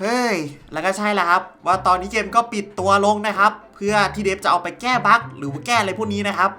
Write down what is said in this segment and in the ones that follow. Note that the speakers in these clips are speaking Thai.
เฮ้ย แล้วก็ใช่แล้วครับ ว่าตอนนี้เกมก็ปิดตัวลงนะครับ เพื่อที่เดฟจะเอาไปแก้บั๊กหรือว่าแก้อะไรพวกนี้นะครับ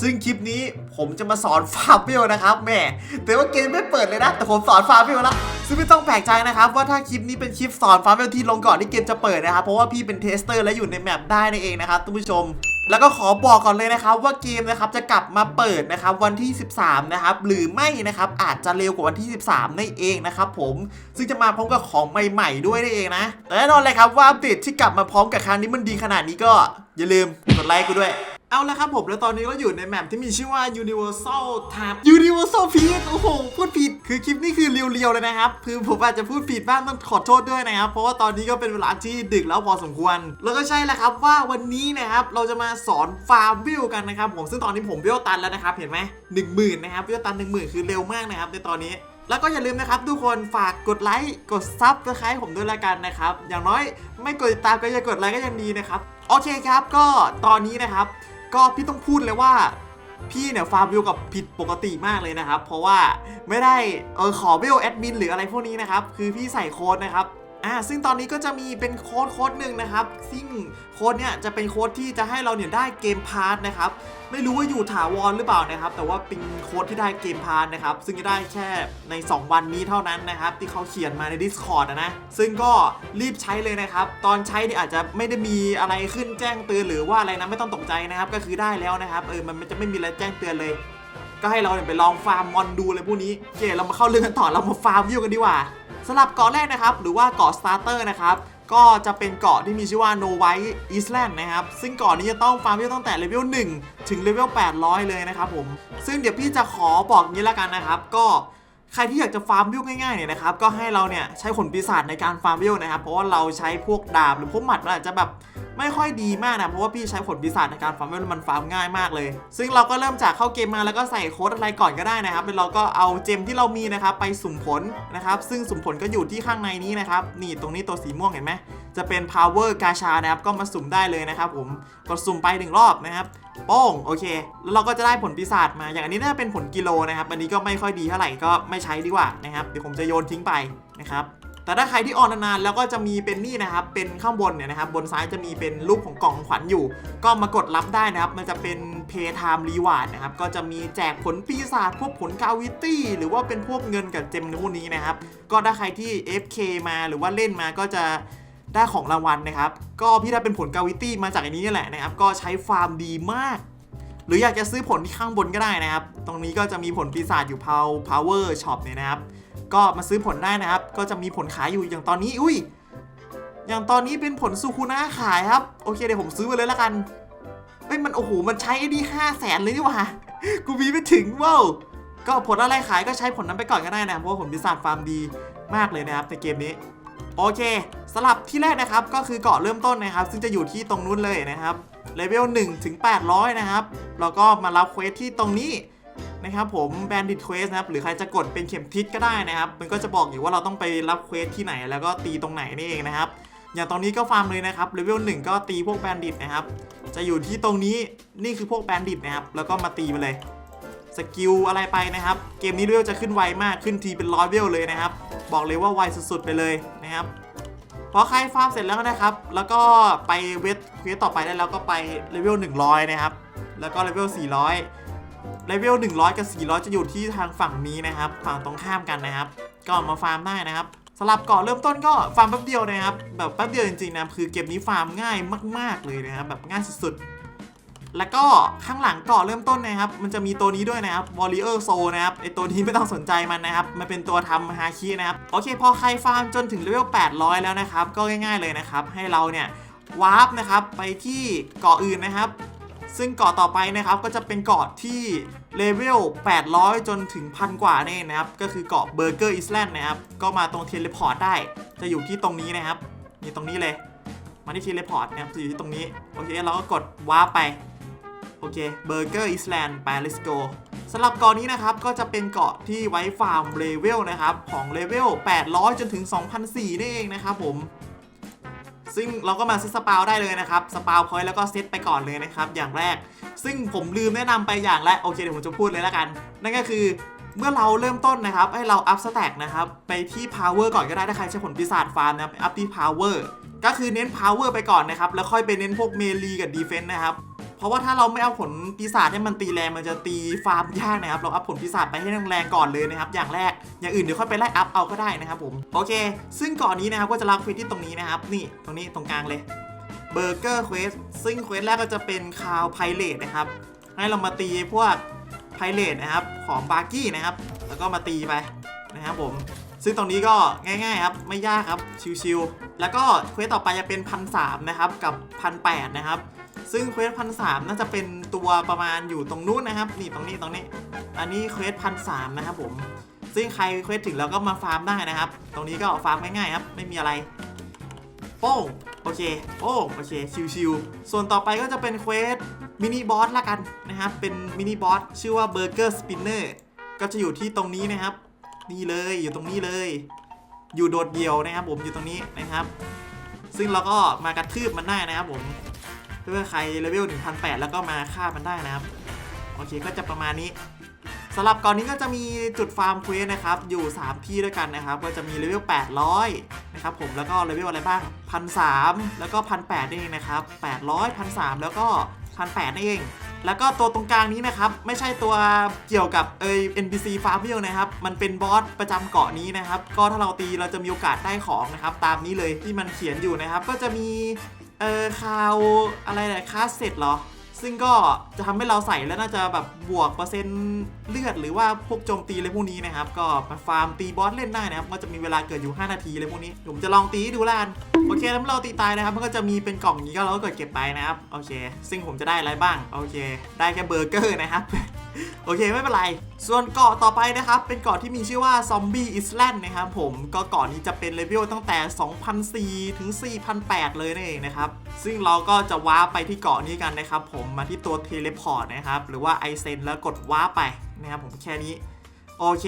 ซึ่งคลิปนี้ผมจะมาสอนฟาร์มเบลนะครับแม่แต่ว่าเกมไม่เปิดเลยนะ แต่ผมสอนฟาร์มเบลแล้วซึ่งไม่ต้องแปลกใจนะครับ ว่าถ้าคลิปนี้เป็นคลิปสอนฟาร์มเบลที่ลงก่อนที่เกมจะเปิดนะครับ เพราะว่าพี่เป็นเทสเตอร์และอยู่ในแมปได้นั่นเองนะครับท่านผู้ชม แล้วก็ขอบอกก่อนเลยนะครับว่าเกมนะครับจะกลับมาเปิดนะครับวันที่ 13 นะครับหรือไม่นะครับอาจจะเร็วกว่าวันที่ 13นั่นเองนะครับผมซึ่งจะมาพร้อมกับของใหม่ ๆ ด้วยนั่นเองนะแต่แน่นอนเลยครับว่าอัปเดตที่กลับมาพร้อมกับครั้งนี้มันดีขนาดนี้ก็อย่าลืมกดไลค์กูด้วย เอาละครับผมแล้วตอนนี้ก็อยู่ในแมปที่มีชื่อว่า Universal Tab Universal Peace โอ้โหพูดผิดคือคลิปนี้คือเรียวๆเลยนะครับ คือผมอาจจะพูดผิดบ้างต้องขอโทษด้วยนะครับ เพราะว่าตอนนี้ก็เป็นเวลาที่ดึกแล้วพอสมควร แล้วก็ใช่แล้วครับว่าวันนี้นะครับเราจะมาสอนฟาร์มวิวกันนะครับผมซึ่งตอนนี้ผมเวตันแล้วนะครับเห็นไหมหนึ่งหมื่นนะครับเวตันหนึ่งหมื่นคือเร็วมากนะครับในตอนนี้แล้วก็อย่าลืมนะครับทุกคนฝากกดไลค์กดซับสไครต์ผมด้วยละกันนะครับอย่างน้อยไม่กดติดตามก็อย่ากดไลค์ก็ยังดีนะครับโอเคครับก็ตอนนี้นะครับ ก็พี่ต้องพูดเลยว่าพี่เนี่ยฟาร์มวิวกับผิดปกติมากเลยนะครับ เพราะว่าไม่ได้เออขอวิวแอดมินหรืออะไรพวกนี้นะครับ คือพี่ใส่โค้ดนะครับ อ่าซึ่งตอนนี้ก็จะมีเป็นโค้ดโค้ดหนึ่งนะครับ ซึ่งโค้ดเนี่ยจะเป็นโค้ดที่จะให้เราเนี่ยได้เกมพาร์ทนะครับ ไม่รู้ว่าอยู่ถาวรหรือเปล่านะครับ แต่ว่าเป็นโค้ดที่ได้เกมพาร์ทนะครับ ซึ่งจะได้แค่ใน 2 วันนี้เท่านั้นนะครับ ที่เขาเขียนมาใน Discord อะนะ ซึ่งก็รีบใช้เลยนะครับ ตอนใช้เนี่ยอาจจะไม่ได้มีอะไรขึ้นแจ้งเตือนหรือว่าอะไรนะไม่ต้องตกใจนะครับ ก็คือได้แล้วนะครับเออมันจะไม่มีอะไรแจ้งเตือนเลย ก็ให้เราเนี่ยไปลองฟาร์มมอนดูเลยพวกนี้โอเคเรามาเข้าเรื่องกันต่อเรามาฟาร์มวิวกันดีกว่า สำหรับเกาะแรกนะครับ หรือว่าเกาะสตาร์เตอร์นะครับก็จะเป็นเกาะที่มีชื่อว่าโนไวท์อิสแลนด์นะครับ ซึ่งเกาะนี้จะต้องฟาร์มวิวตั้งแต่เลเวล1 ถึงเลเวล800 เลยนะครับผม ซึ่งเดี๋ยวพี่จะขอบอกงี้แล้วกันนะครับ ก็ใครที่อยากจะฟาร์มวิวง่ายๆเนี่ยนะครับ ก็ให้เราเนี่ยใช้ขนปีศาจในการฟาร์มวิวนะครับ เพราะว่าเราใช้พวกดาบหรือพวกหมัดมันอาจจะแบบ ไม่ค่อยดีมากนะเพราะว่าพี่ใช้ผลปีศาจในการฟาร์มเวลมันฟาร์มง่ายมากเลย ซึ่งเราก็เริ่มจากเข้าเกมมาแล้วก็ใส่โค้ดอะไรก่อนก็ได้นะครับแล้วเราก็เอาเจมที่เรามีนะครับไปสุ่มผลนะครับซึ่งสุ่มผลก็อยู่ที่ข้างในนี้นะครับนี่ตรงนี้ตัวสีม่วงเห็นไหมจะเป็น power กาชานะครับก็มาสุ่มได้เลยนะครับผมกดสุ่มไปหนึ่งรอบนะครับโป้งโอเค แล้วเราก็จะได้ผลปีศาจมาอย่างอันนี้น่าจะเป็นผลกิโลนะครับอันนี้ก็ไม่ค่อยดีเท่าไหร่ก็ไม่ใช้ดีกว่านะครับเดี๋ยวผมจะโยนทิ้งไปนะครับ แต่ถ้าใครที่ออนนานๆแล้วก็จะมีเป็นนี่นะครับ เป็นข้างบนเนี่ยนะครับ บนซ้ายจะมีเป็นรูปของกล่องของขวัญอยู่ ก็มากดรับได้นะครับ มันจะเป็น pay time reward นะครับ ก็จะมีแจกผลปีศาจพวกผลกาวิตี้ หรือว่าเป็นพวกเงินกับเจมในพวกนี้นะครับ ก็ถ้าใครที่ FK มาหรือว่าเล่นมาก็จะได้ของรางวัลนะครับ ก็พี่ได้เป็นผลกาวิตี้มาจากอันนี้นี่แหละนะครับ ก็ใช้ฟาร์มดีมาก หรืออยากจะซื้อผลที่ข้างบนก็ได้นะครับ ตรงนี้ก็จะมีผลปีศาจอยู่ Pow- Power Shop เนี่ยนะครับ ก็มาซื้อผลได้นะครับ ก็จะมีผลขายอยู่อย่างตอนนี้อุ้ย อย่างตอนนี้เป็นผลซูคุนะขายครับ โอเคเดี๋ยวผมซื้อไปเลยละกันเฮ้ยมันโอ้โหมันใช้ไอ้นี่ห้าแสนเลยนี่หว่ากูมีไม่ถึงว้าวก็ผลอะไรขายก็ใช้ผลนั้นไปก่อนก็ได้นะเพราะผลปีศาจฟาร์มดีมากเลยนะครับในเกมนี้โอเคสลับที่แรกนะครับก็คือเกาะเริ่มต้นนะครับ ซึ่งจะอยู่ที่ตรงนู้นเลยนะครับเลเวล1ถึง800 นะครับแล้วก็มารับเควสที่ตรงนี้ นะครับผม Bandit Quest นะครับหรือใครจะกดเป็นเข็มทิศก็ได้นะครับ มันก็จะบอกอยู่ว่าเราต้องไปรับเควสที่ไหนแล้วก็ตีตรงไหนนี่เองนะครับ อย่างตรงนี้ก็ฟาร์มเลยนะครับเลเวล1ก็ตีพวกแบนดิตนะครับ จะอยู่ที่ตรงนี้นี่คือพวกแบนดิตนะครับ แล้วก็มาตีมาเลยสกิลอะไรไปนะครับ เกมนี้เวลจะขึ้นไวมากขึ้นทีเป็นร้อยเวลเลยนะครับ บอกเลยว่าไวสุดๆไปเลยนะครับพอใครฟาร์มเสร็จแล้วนะครับ แล้วก็ไปเวทเควสต่อไปได้แล้วก็ไปเลเวล100 นะครับ แล้วก็เลเวล400 เลเวล100 กับ 400 จะอยู่ที่ทางฝั่งนี้นะครับ ฝั่งตรงข้ามกันนะครับ ก็มาฟาร์มได้นะครับสำหรับเกาะเริ่มต้นก็ฟาร์มแป๊บเดียวนะครับ แบบแป๊บเดียวจริงๆนะคือเกมนี้ฟาร์มง่ายมาก ๆเลยนะครับ แบบง่ายสุดๆ แล้วก็ข้างหลังเกาะเริ่มต้นนะครับ มันจะมีตัวนี้ด้วยนะครับ Warrior Soul นะครับไอตัวนี้ไม่ต้องสนใจมันนะครับ มันเป็นตัวทำฮาคินะครับ โอเค พอใครฟาร์มจนถึงเลเวล 800 แล้วนะครับ ก็ง่าย ๆเลยนะครับ ให้เราเนี่ยวาร์ปนะครับ ไปที่เกาะอื่นนะครับ ซึ่งเกาะต่อไปนะครับก็จะเป็นเกาะที่เลเวล 800 จนถึงพันกว่านี่นะครับ ก็คือเกาะเบอร์เกอร์อิสแลนด์นะครับ ก็มาตรงเทเลพอร์ตได้ จะอยู่ที่ตรงนี้นะครับ นี่ตรงนี้เลย มาที่เทเลพอร์ตนะครับ จะอยู่ที่ตรงนี้ โอเค เราก็กดวาไป โอเค เบอร์เกอร์อิสแลนด์ไป let's go สำหรับเกาะนี้นะครับ ก็จะเป็นเกาะที่ไว้ฟาร์มเลเวลนะครับ ของเลเวล 800 จนถึง 2,004นี่เองนะครับผม ซึ่งเราก็มาเซตสปาวได้เลยนะครับสปาวพอยต์แล้วก็เซตไปก่อนเลยนะครับอย่างแรก ซึ่งผมลืมแนะนำไปอย่างแรกโอเคเดี๋ยวผมจะพูดเลยละกัน นั่นก็คือเมื่อเราเริ่มต้นนะครับ ให้เราอัพสแต็กนะครับ ไปที่ power ก่อนก็ได้ถ้าใครใช้ผลปีศาจฟาร์มนะครับอัพที่ power ก็คือเน้น power ไปก่อนนะครับ แล้วค่อยไปเน้นพวกเมลีกับ defense นะครับ เพราะว่าถ้าเราไม่เอาผลปีศาจให้มันตีแรงมันจะตีฟาร์มยากนะครับ เราอัพผลปีศาจไปให้แรงๆก่อนเลยนะครับ อย่างแรก อย่างอื่นเดี๋ยวค่อยไปไล่อัพเอาก็ได้นะครับผม โอเค ซึ่งก่อนนี้นะครับก็จะรับเควสที่ตรงนี้นะครับ นี่ ตรงนี้ ตรงกลางเลย เบอร์เกอร์เควส ซึ่งเควสแรกก็จะเป็นคาวไพเรตนะครับ ให้เรามาตีพวกไพเรตนะครับ ของบาร์กี้นะครับ แล้วก็มาตีไปนะครับผม ซึ่งตรงนี้ก็ง่าย ๆ ครับ ไม่ยากครับ ชิวๆ แล้วก็เควสต่อไปจะเป็นพันสามนะครับ กับพันแปดนะครับ ซึ่งเควสพันสามน่าจะเป็นตัวประมาณอยู่ตรงนู้นนะครับ นี่ตรงนี้ตรงนี้ อันนี้เควสพันสามนะครับผม ซึ่งใครเควสถึงแล้วก็มาฟาร์มได้นะครับ ตรงนี้ก็ฟาร์มง่ายๆครับ ไม่มีอะไร โป้งโอเคโป้โอเคชิวๆส่วนต่อไปก็จะเป็นเควสมินิบอสละกันนะครับ เป็นมินิบอสชื่อว่าเบอร์เกอร์สปินเนอร์ก็จะอยู่ที่ตรงนี้นะครับ นี่เลยอยู่ตรงนี้เลย อยู่โดดเดี่ยวนะครับผมอยู่ตรงนี้นะครับ ซึ่งเราก็มากระทืบมันได้นะครับผม เพื่อใครเลเวล1,800แล้วก็มาฆ่ามันได้นะครับ โอเคก็จะประมาณนี้สำหรับก่อนนี้ก็จะมีจุดฟาร์มเควสนะครับ อยู่ 3 ที่ด้วยกันนะครับ ก็จะมีเลเวล 800 นะครับผมแล้วก็เลเวลอะไรบ้าง1,300แล้วก็1,800นี่เองนะครับ 800 1,300แล้วก็1,800นี่เอง แล้วก็ตัวตรงกลางนี้นะครับ ไม่ใช่ตัวเกี่ยวกับเอ NPC ฟาร์มเวลนะครับ มันเป็นบอสประจำเกาะนี้นะครับ ก็ถ้าเราตีเราจะมีโอกาสได้ของนะครับ ตามนี้เลยที่มันเขียนอยู่นะครับ ก็จะมี เออคาวอะไรนะคาสเซ็ตเหรอ ซึ่งก็จะทำให้เราใส่แล้วน่าจะแบบบวกเปอร์เซ็นต์เลือดหรือว่าพวกโจมตีอะไรพวกนี้นะครับ ก็มาฟาร์มตีบอสเล่นได้นะครับ ก็จะมีเวลาเกิดอยู่ 5 นาทีเลยพวกนี้ ผมจะลองตีดูแล้วกันโอเคแล้วเราตีตายนะครับ มันก็จะมีเป็นกล่องอย่างนี้ก็เราก็กดเก็บไปนะครับ โอเค ซึ่งผมจะได้อะไรบ้าง โอเค ได้แค่เบอร์เกอร์นะครับ โอเคไม่เป็นไร ส่วนเกาะต่อไปนะครับ เป็นเกาะที่มีชื่อว่าซอมบี้อิสแลนด์นะครับผมก็เกาะนี้จะเป็นเลเวลตั้งแต่ 2,004ถึง 4,008 เลยนั่นเองนะครับ ซึ่งเราก็จะว้าไปที่เกาะนี้กันนะครับผมมาที่ตัวเทเลพอร์ตนะครับ หรือว่าไอเซนแล้วกดว้าไปนะครับผมแค่นี้ โอเค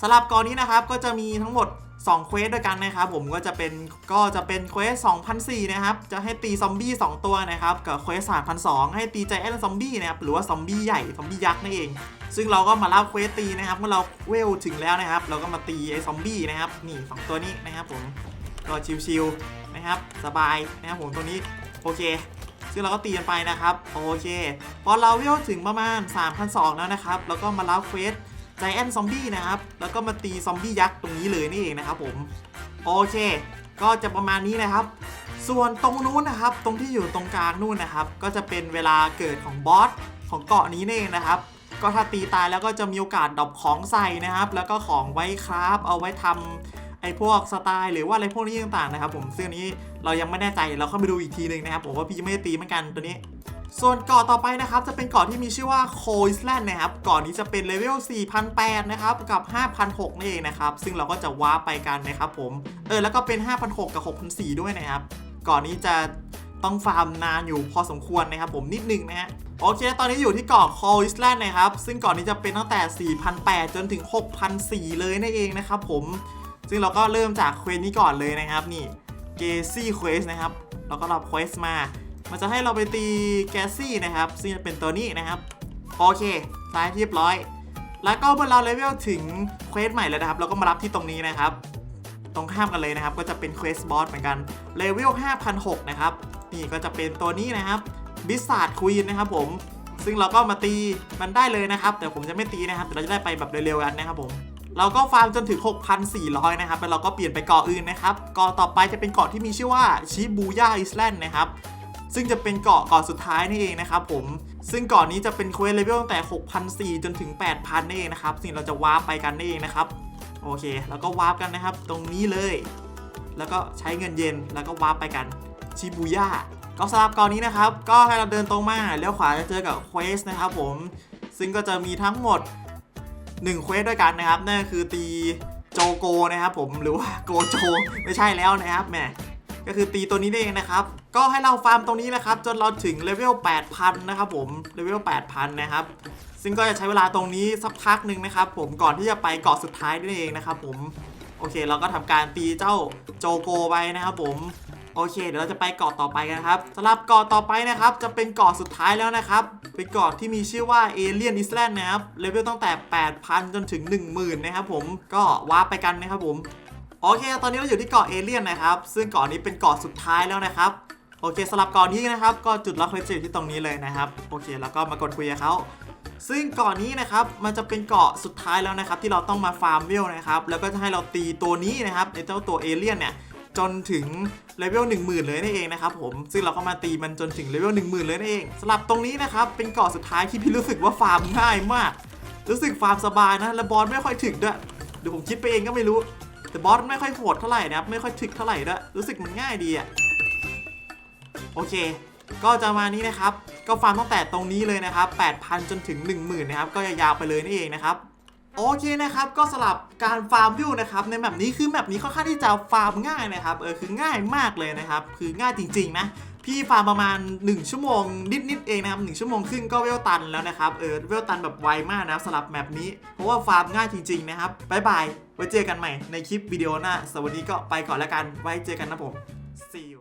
สำหรับเกาะนี้นะครับก็จะมีทั้งหมด 2เควสด้วยกันนะครับผมก็จะเป็นก็จะเป็นเควส2,004นะครับจะให้ตีซอมบี้2ตัวนะครับกับเควส3,002ให้ตีใจแอนซอมบี้นะครับหรือว่าซอมบี้ใหญ่ซอมบี้ยักษ์นั่นเอง ซึ่งเราก็มารับเควสตีนะครับเมื่อเราเวลถึงแล้วนะครับ เราก็มาตีไอ้ซอมบี้นะครับนี่สองตัวนี้นะครับผมก็ชิวๆนะครับสบายนะครับผมตัวนี้โอเคซึ่งเราก็ตีกันไปนะครับ โอเค พอเราเวลถึงประมาณ3,002แล้วนะครับ แล้วก็มารับเควส ใจแอนซอมบี้นะครับ แล้วก็มาตีซอมบี้ยักษ์ตรงนี้เลยนี่เองนะครับผม โอเค ก็จะประมาณนี้นะครับ ส่วนตรงนู้นนะครับ ตรงที่อยู่ตรงกลางนู่นนะครับ ก็จะเป็นเวลาเกิดของบอสของเกาะนี้นี่เองนะครับ ก็ถ้าตีตายแล้วก็จะมีโอกาสดรอปของใส่นะครับ แล้วก็ของไว้คราฟเอาไว้ทำไอ้พวกสไตล์หรือว่าอะไรพวกนี้ต่างๆนะครับ ผมซึ่งนนี้เรายังไม่แน่ใจเราเข้าไปดูอีกทีหนึ่งนะครับ ผมว่าพี่ไม่ได้ตีเหมือนกันตัวนี้ ส่วนเกาะต่อไปนะครับจะเป็นเกาะที่มีชื่อว่าโคอิสแลนด์นะครับเกาะนี้จะเป็นเลเวล4,008นะครับกับ5,006นั่นเองนะครับซึ่งเราก็จะว้าไปกันนะครับผมเออแล้วก็เป็น5,006กับ6,004ด้วยนะครับเกาะนี้จะต้องฟาร์มนานอยู่พอสมควรนะครับผมนิดนึงนะฮะโอเค ตอนนี้อยู่ที่เกาะโคอิสแลนด์นะครับ ซึ่งเกาะนี้จะเป็นตั้งแต่4,008จนถึง6,004เลยนั่นเองนะครับผม ซึ่งเราก็เริ่มจากเควสนี้ก่อนเลยนะครับ นี่ เกซี่เควสนะครับ เราก็รับเควสมา มันจะให้เราไปตีแกซี่นะครับ ซึ่งจะเป็นตัวนี้นะครับ โอเคตายเรียบร้อย แล้วก็เมื่อเราเลเวลถึงเควสใหม่แล้วนะครับ เราก็มารับที่ตรงนี้นะครับ ตรงข้ามกันเลยนะครับ ก็จะเป็นเควสบอสเหมือนกัน เลเวล5,006นะครับ นี่ก็จะเป็นตัวนี้นะครับบิสซาร์ดควีนนะครับผม ซึ่งเราก็มาตีมันได้เลยนะครับ แต่ผมจะไม่ตีนะครับ แต่เราจะได้ไปแบบเร็วๆกันนะครับผมเราก็ฟาร์มจนถึง 6,400 นะครับ แล้วเราก็เปลี่ยนไปเกาะอื่นนะครับ เกาะต่อไปจะเป็นเกาะที่มีชื่อว่าชิบูย่าอิสแลนด์นะครับ ซึ่งจะเป็นเกาะเกาะสุดท้ายนี่เองนะครับผมซึ่งเกาะนี้จะเป็นเควสเลเวลตั้งแต่ 6,400 จนถึง 8,000นี่เองนะครับสิ่งเราจะวาร์ปไปกันนี่เองนะครับโอเค แล้วก็วาร์ปกันนะครับ ตรงนี้เลย แล้วก็ใช้เงินเย็นแล้วก็วาร์ปไปกันชิบูย่าก็สำหรับเกาะนี้นะครับ ก็ให้เราเดินตรงมาเลี้ยวขวาจะเจอกับเควสนะครับผมซึ่งก็จะมีทั้งหมด1เควสด้วยกันนะครับนั่นคือตีโจโกนะครับผมหรือว่าโกโจไม่ใช่แล้วนะครับแหม ก็คือตีตัวนี้ได้เองนะครับ ก็ให้เราฟาร์มตรงนี้นะครับ จนเราถึงเลเวล 8,000 นะครับผม เลเวล 8,000 นะครับ ซึ่งก็จะใช้เวลาตรงนี้สักพักหนึ่งนะครับ ผม ก่อนที่จะไปเกาะสุดท้ายนั่นเองนะครับผม โอเค เราก็ทำการตีเจ้าโจโกไปนะครับผม โอเค เดี๋ยวเราจะไปเกาะต่อไปกันครับสำหรับเกาะต่อไปนะครับ จะเป็นเกาะสุดท้ายแล้วนะครับ เป็นเกาะที่มีชื่อว่าเอเลียนอิสแลนด์นะครับ เลเวลตั้งแต่ 8,000 จนถึง 10,000 นะครับผม ก็ว้าร์ปไปกันนะครับผม โอเค ตอนนี้เราอยู่ที่เกาะเอเลียนนะครับ ซึ่งเกาะนี้เป็นเกาะสุดท้ายแล้วนะครับ โอเคสำหรับเกาะนี้นะครับ ก็จุดล็อกเลสจะอยู่ที่ตรงนี้เลยนะครับ โอเค แล้วก็มากดคุยกับเขาซึ่งเกาะนี้นะครับ มันจะเป็นเกาะสุดท้ายแล้วนะครับ ที่เราต้องมาฟาร์มเวลนะครับ แล้วก็จะให้เราตีตัวนี้นะครับในเจ้าตัวเอเลี่ยนเนี่ย จนถึงเลเวล10,000 เลยนั่นเองนะครับผม ซึ่งเราก็มาตีมันจนถึงเลเวล10,000 เลยนั่นเองสำหรับตรงนี้นะครับ เป็นเกาะสุดท้ายที่พี่รู้สึกว่าฟาร์มง่ายมาก รู้สึกฟาร์มสบายนะ และบอสไม่ค่อยถึกด้วย เดี๋ยวผมคิดไปเองก็ไม่รู้ แต่บอสไม่ค่อยโหดเท่าไหร่นะครับ ไม่ค่อยถึกเท่าไหร่ด้วยรู้สึกมันง่ายดีอะโอเค ก็จะมานี้นะครับ ก็ฟาร์มตั้งแต่ตรงนี้เลยนะครับ 8,000 จนถึง 10,000 นะครับ ก็ยาวๆไปเลยนี่เองนะครับโอเคนะครับก็สลับการฟาร์มวิวนะครับในแบบนี้คือแบบนี้ค่อนข้างที่จะฟาร์มง่ายนะครับเออคือง่ายมากเลยนะครับ คือง่ายจริง ๆ นะ พี่ฟาร์มประมาณ 1 ชั่วโมง นิดๆเองนะครับหชั่วโมงครึ่งก็เวลตันแล้วนะครับเออเวลตันแบบไวมากนะสลับแมปนี้ เพราะว่าฟาร์มง่ายจริง ๆ นะครับบายบายไว้เจอกันใหม่ในคลิปวิดีโอหน้าสวัสดีก็ไปก่อนแล้วกันไว้เจอกันนะผม see you